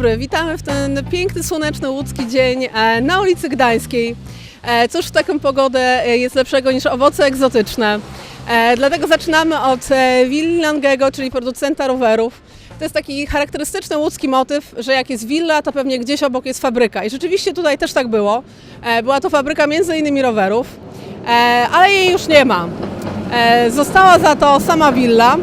dobry, witamy w ten piękny, słoneczny łódzki dzień e, na ulicy Gdańskiej. E, Cóż w taką pogodę e, jest lepszego niż owoce egzotyczne. Dlatego zaczynamy od willi Langego, czyli producenta rowerów. To jest taki charakterystyczny łódzki motyw, że jak jest willa, to pewnie gdzieś obok jest fabryka. I rzeczywiście tutaj też tak było. Była to fabryka między innymi rowerów, ale jej już nie ma. Została za to sama willa.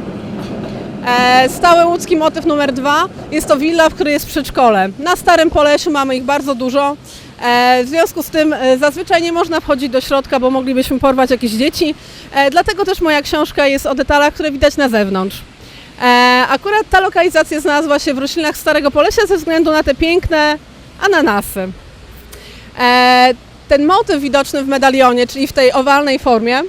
E, Stały łódzki motyw numer dwa jest to willa, w której jest przedszkole. Na Starym Polesiu mamy ich bardzo dużo. E, W związku z tym e, zazwyczaj nie można wchodzić do środka, bo moglibyśmy porwać jakieś dzieci. Dlatego też moja książka jest o detalach, które widać na zewnątrz. Akurat ta lokalizacja znalazła się w roślinach Starego Polesia ze względu na te piękne ananasy. Ten motyw widoczny w medalionie, czyli w tej owalnej formie,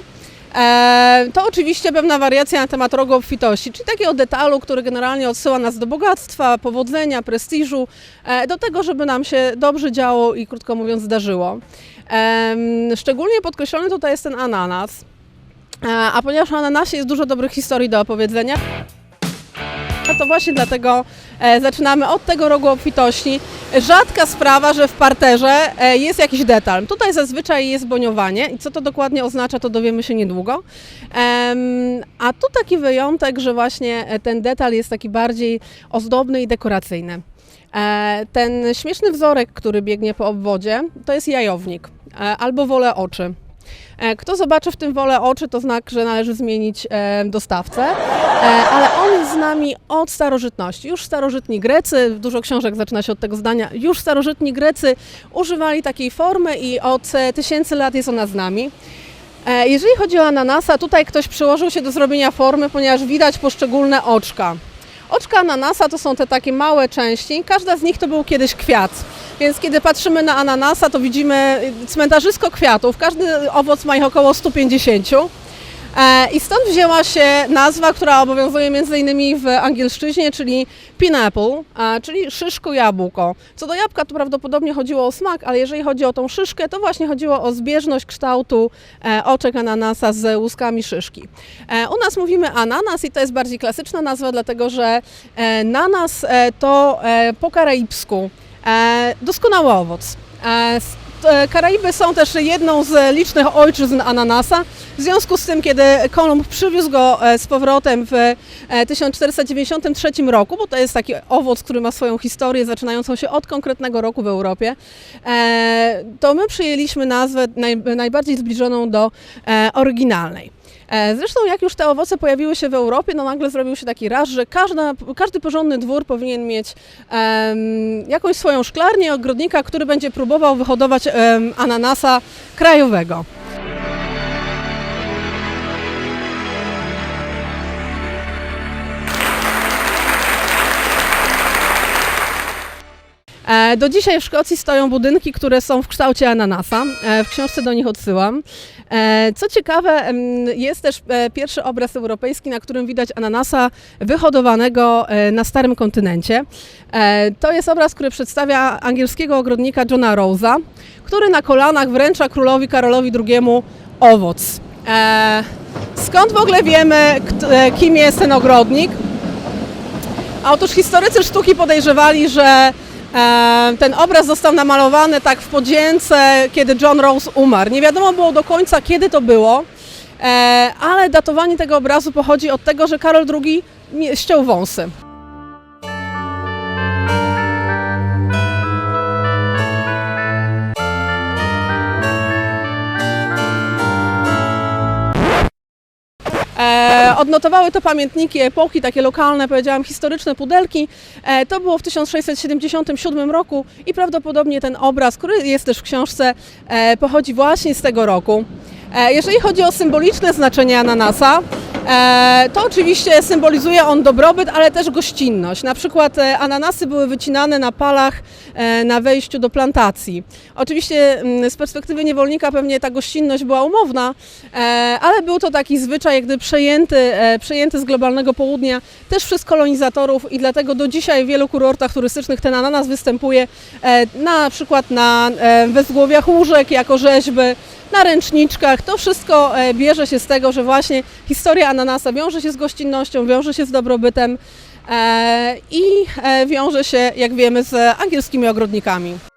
To oczywiście pewna wariacja na temat rogu obfitości, czyli takiego detalu, który generalnie odsyła nas do bogactwa, powodzenia, prestiżu, e, do tego, żeby nam się dobrze działo i krótko mówiąc zdarzyło. Szczególnie podkreślony tutaj jest ten ananas, E, a ponieważ o ananasie jest dużo dobrych historii do opowiedzenia, to właśnie dlatego e, zaczynamy od tego rogu obfitości. Rzadka sprawa, że w parterze e, jest jakiś detal. Tutaj zazwyczaj jest boniowanie i co to dokładnie oznacza, to dowiemy się niedługo. A tu taki wyjątek, że właśnie e, ten detal jest taki bardziej ozdobny i dekoracyjny. E, Ten śmieszny wzorek, który biegnie po obwodzie, to jest jajownik albo wolę oczy. E, Kto zobaczy w tym wolę oczy, to znak, że należy zmienić e, dostawcę, e, ale on jest z nami od starożytności. Już starożytni Grecy, dużo książek zaczyna się od tego zdania, już starożytni Grecy używali takiej formy i od tysięcy lat jest ona z nami. Jeżeli chodzi o ananasa, tutaj ktoś przyłożył się do zrobienia formy, ponieważ widać poszczególne oczka. Oczka ananasa to są te takie małe części, każda z nich to był kiedyś kwiat. Więc kiedy patrzymy na ananasa, to widzimy cmentarzysko kwiatów. Każdy owoc ma ich około 150. E, I stąd wzięła się nazwa, która obowiązuje innymi w angielszczyźnie, czyli pineapple, e, czyli szyszko jabłko. Co do jabłka to prawdopodobnie chodziło o smak, ale jeżeli chodzi o tą szyszkę, to właśnie chodziło o zbieżność kształtu e, oczek ananasa z łuskami szyszki. U nas mówimy ananas i to jest bardziej klasyczna nazwa, dlatego że nanas to po karaibsku doskonały owoc. E, e, Karaiby są też jedną z licznych ojczyzn ananasa. W związku z tym, kiedy Kolumb przywiózł go e, z powrotem w e, 1493 roku, bo to jest taki owoc, który ma swoją historię zaczynającą się od konkretnego roku w Europie, e, to my przyjęliśmy nazwę naj, najbardziej zbliżoną do e, oryginalnej. E, Zresztą jak już te owoce pojawiły się w Europie, no nagle zrobił się taki raz, że każda, każdy porządny dwór powinien mieć em, jakąś swoją szklarnię ogrodnika, który będzie próbował wyhodować em, ananasa krajowego. Do dzisiaj w Szkocji stoją budynki, które są w kształcie ananasa. E, W książce do nich odsyłam. E, Co ciekawe, jest też e, pierwszy obraz europejski, na którym widać ananasa wyhodowanego e, na starym kontynencie. E, To jest obraz, który przedstawia angielskiego ogrodnika Johna Rose'a, który na kolanach wręcza królowi Karolowi II owoc. E, Skąd w ogóle wiemy, e, kim jest ten ogrodnik? Otóż historycy sztuki podejrzewali, że e, ten obraz został namalowany tak w podzięce, kiedy John Rose umarł. Nie wiadomo było do końca, kiedy to było, e, ale datowanie tego obrazu pochodzi od tego, że Karol II ściął wąsy. Odnotowały to pamiętniki epoki, takie lokalne, powiedziałam, historyczne pudelki. E, to było w 1677 roku i prawdopodobnie ten obraz, który jest też w książce, e, pochodzi właśnie z tego roku. E, jeżeli chodzi o symboliczne znaczenie ananasa, To oczywiście symbolizuje on dobrobyt, ale też gościnność. Na przykład e, ananasy były wycinane na palach e, na wejściu do plantacji. Oczywiście mm, z perspektywy niewolnika pewnie ta gościnność była umowna, e, ale był to taki zwyczaj, jak gdyby przejęty, e, przejęty z globalnego południa też przez kolonizatorów i dlatego do dzisiaj w wielu kurortach turystycznych ten ananas występuje e, na przykład na e, wezgłowiach łóżek jako rzeźby, na ręczniczkach. To wszystko e, bierze się z tego, że właśnie historia ananasa wiąże się z gościnnością, wiąże się z dobrobytem e, i e, wiąże się, jak wiemy, z angielskimi ogrodnikami.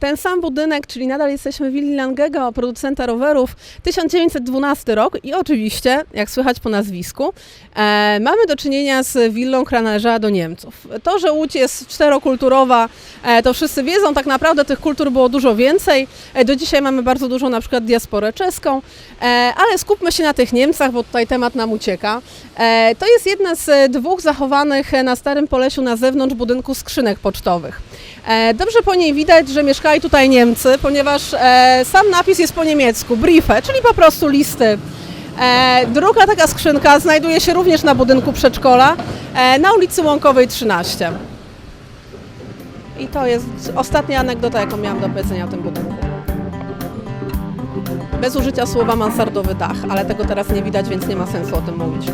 Ten sam budynek, czyli nadal jesteśmy w willi Langego, producenta rowerów, 1912 rok i oczywiście, jak słychać po nazwisku, e, mamy do czynienia z willą, należała do Niemców. To, że Łódź jest czterokulturowa, e, to wszyscy wiedzą, tak naprawdę tych kultur było dużo więcej. E, do dzisiaj mamy bardzo dużą na przykład diasporę czeską, e, ale skupmy się na tych Niemcach, bo tutaj temat nam ucieka. E, to jest jedna z dwóch zachowanych na Starym Polesiu na zewnątrz budynku skrzynek pocztowych. E, Dobrze po niej widać, że mieszkali tutaj Niemcy, ponieważ e, sam napis jest po niemiecku, briefe, czyli po prostu listy. E, Druga taka skrzynka znajduje się również na budynku przedszkola e, na ulicy Łąkowej 13. I to jest ostatnia anegdota, jaką miałam do powiedzenia o tym budynku. Bez użycia słowa mansardowy dach, ale tego teraz nie widać, więc nie ma sensu o tym mówić.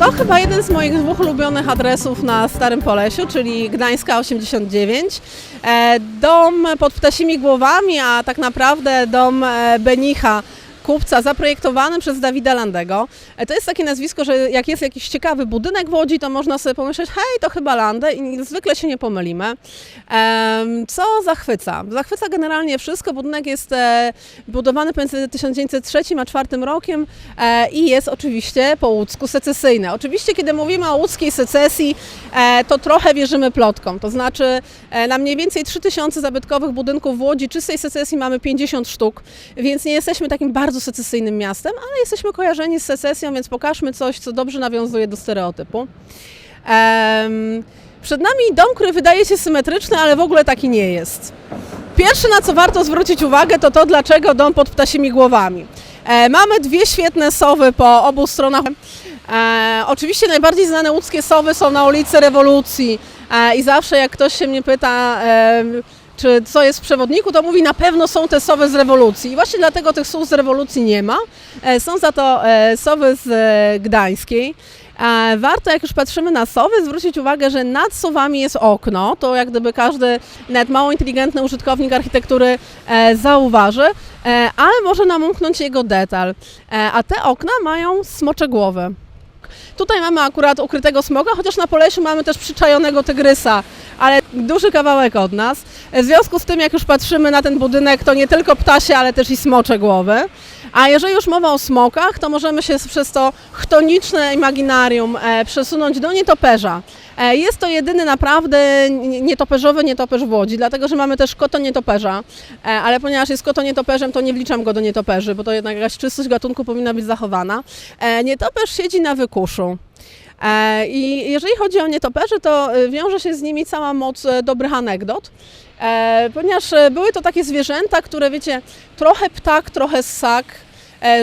To chyba jeden z moich dwóch ulubionych adresów na Starym Polesiu, czyli Gdańska 89. E, Dom pod ptasimi głowami, a tak naprawdę dom e, Benicha, kupca, zaprojektowany przez Dawida Landego. E, To jest takie nazwisko, że jak jest jakiś ciekawy budynek w Łodzi, to można sobie pomyśleć, hej, to chyba Landę i zwykle się nie pomylimy. Co zachwyca? Zachwyca generalnie wszystko. Budynek jest e, budowany pomiędzy 1903 a 1904 rokiem e, i jest oczywiście po łódzku secesyjny. Oczywiście, kiedy mówimy o łódzkiej secesji, to trochę wierzymy plotkom. To znaczy, na mniej więcej 3000 zabytkowych budynków w Łodzi czystej secesji mamy 50 sztuk, więc nie jesteśmy takim bardzo secesyjnym miastem, ale jesteśmy kojarzeni z secesją, więc pokażmy coś, co dobrze nawiązuje do stereotypu. Przed nami dom, który wydaje się symetryczny, ale w ogóle taki nie jest. Pierwsze, na co warto zwrócić uwagę, to to, dlaczego dom pod ptasimi głowami. E, mamy dwie świetne sowy po obu stronach. E, oczywiście najbardziej znane łódzkie sowy są na ulicy Rewolucji e, i zawsze jak ktoś się mnie pyta, e, czy co jest w przewodniku, to mówi na pewno są te sowy z rewolucji. I właśnie dlatego tych słów z rewolucji nie ma. E, Są za to e, sowy z e, Gdańskiej. Warto, jak już patrzymy na sowy, zwrócić uwagę, że nad sowami jest okno. To jak gdyby każdy, nawet mało inteligentny użytkownik architektury zauważy, ale może nam umknąć jego detal. A te okna mają smocze głowy. Tutaj mamy akurat ukrytego smoga, chociaż na Polesiu mamy też przyczajonego tygrysa, ale duży kawałek od nas. W związku z tym, jak już patrzymy na ten budynek, to nie tylko ptasie, ale też i smocze głowy. A jeżeli już mowa o smokach, to możemy się przez to chtoniczne imaginarium e, przesunąć do nietoperza. E, jest to jedyny naprawdę nietoperzowy nietoperz w Łodzi, dlatego że mamy też koto nietoperza, e, ale ponieważ jest koto nietoperzem, to nie wliczam go do nietoperzy, bo to jednak jakaś czystość gatunku powinna być zachowana. Nietoperz siedzi na wykuszu. E, I jeżeli chodzi o nietoperze, to e, wiąże się z nimi cała moc e, dobrych anegdot, ponieważ były to takie zwierzęta, które wiecie, trochę ptak, trochę ssak,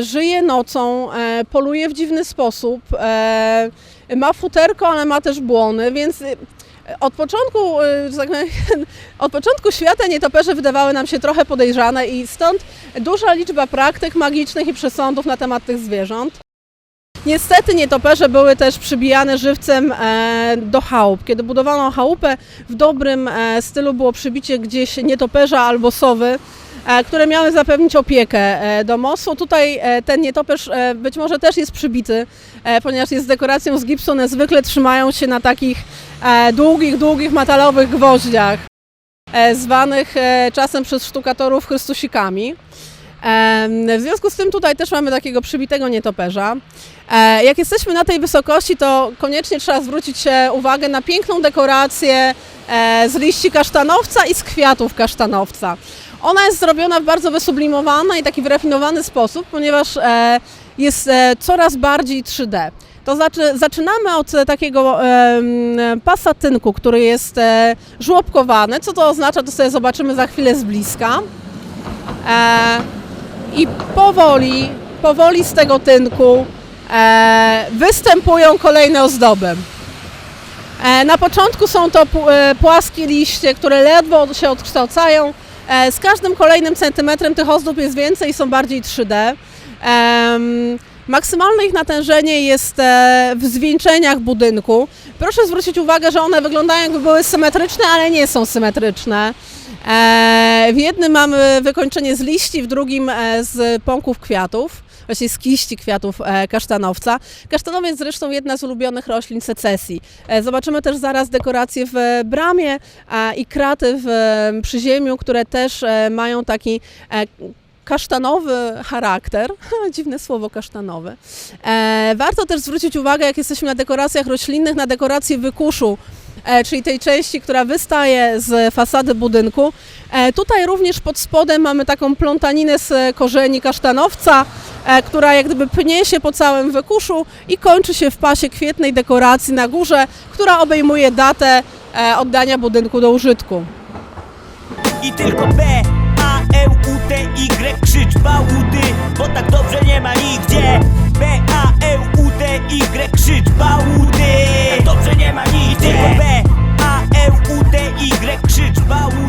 żyje nocą, poluje w dziwny sposób, ma futerko, ale ma też błony, więc od początku, tak od początku świata nietoperze wydawały nam się trochę podejrzane i stąd duża liczba praktyk magicznych i przesądów na temat tych zwierząt. Niestety nietoperze były też przybijane żywcem e, do chałup. Kiedy budowano chałupę, w dobrym e, stylu było przybicie gdzieś nietoperza albo sowy, e, które miały zapewnić opiekę domostwu. Tutaj ten nietoperz być może też jest przybity, ponieważ jest dekoracją z gipsu, one zwykle trzymają się na takich długich, długich metalowych gwoździach, zwanych czasem przez sztukatorów chrystusikami. W związku z tym tutaj też mamy takiego przybitego nietoperza. E, Jak jesteśmy na tej wysokości, to koniecznie trzeba zwrócić uwagę na piękną dekorację e, z liści kasztanowca i z kwiatów kasztanowca. Ona jest zrobiona w bardzo wysublimowany i taki wyrafinowany sposób, ponieważ e, jest coraz bardziej 3D. To znaczy, zaczynamy od takiego pasa tynku, który jest żłobkowany. Co to oznacza, to sobie zobaczymy za chwilę z bliska. I powoli, powoli z tego tynku e, występują kolejne ozdoby. E, na początku są to e, płaskie liście, które ledwo się odkształcają. E, z każdym kolejnym centymetrem tych ozdób jest więcej i są bardziej 3D. Em, Maksymalne ich natężenie jest e, w zwieńczeniach budynku. Proszę zwrócić uwagę, że one wyglądają jakby były symetryczne, ale nie są symetryczne. E, W jednym mamy wykończenie z liści, w drugim e, z pąków kwiatów, właśnie z kiści kwiatów e, kasztanowca. Kasztanowiec zresztą jedna z ulubionych roślin secesji. Zobaczymy też zaraz dekoracje w bramie i kraty w przyziemiu, które też mają taki kasztanowy charakter. Dziwne słowo kasztanowy. Warto też zwrócić uwagę, jak jesteśmy na dekoracjach roślinnych, na dekorację wykuszu, czyli tej części, która wystaje z fasady budynku. E, tutaj również pod spodem mamy taką plątaninę z korzeni kasztanowca, e, która jak gdyby pnie się po całym wykuszu i kończy się w pasie kwietnej dekoracji na górze, która obejmuje datę e, oddania budynku do użytku. I tylko B, A, E, U, T, Y krzycz bałudy Bo tak dobrze nie ma nigdzie B, A, E, U, Y krzycz bałudy. Dobrze nie ma I tylko B, A, E, U, T, Y krzycz bałudy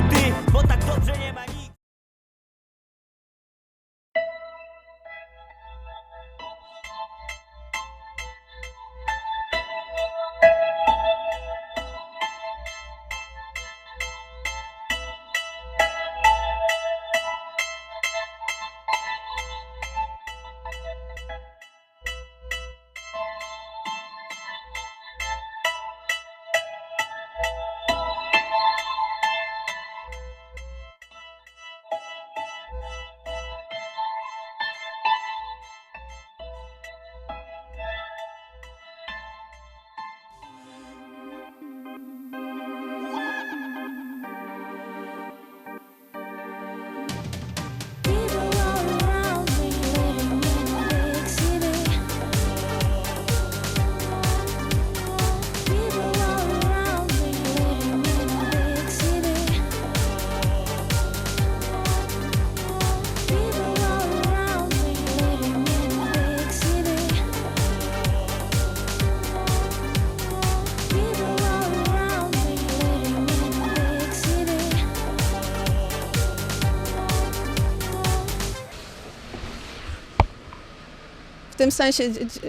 W tym sensie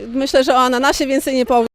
myślę, że o ananasie więcej nie powiem.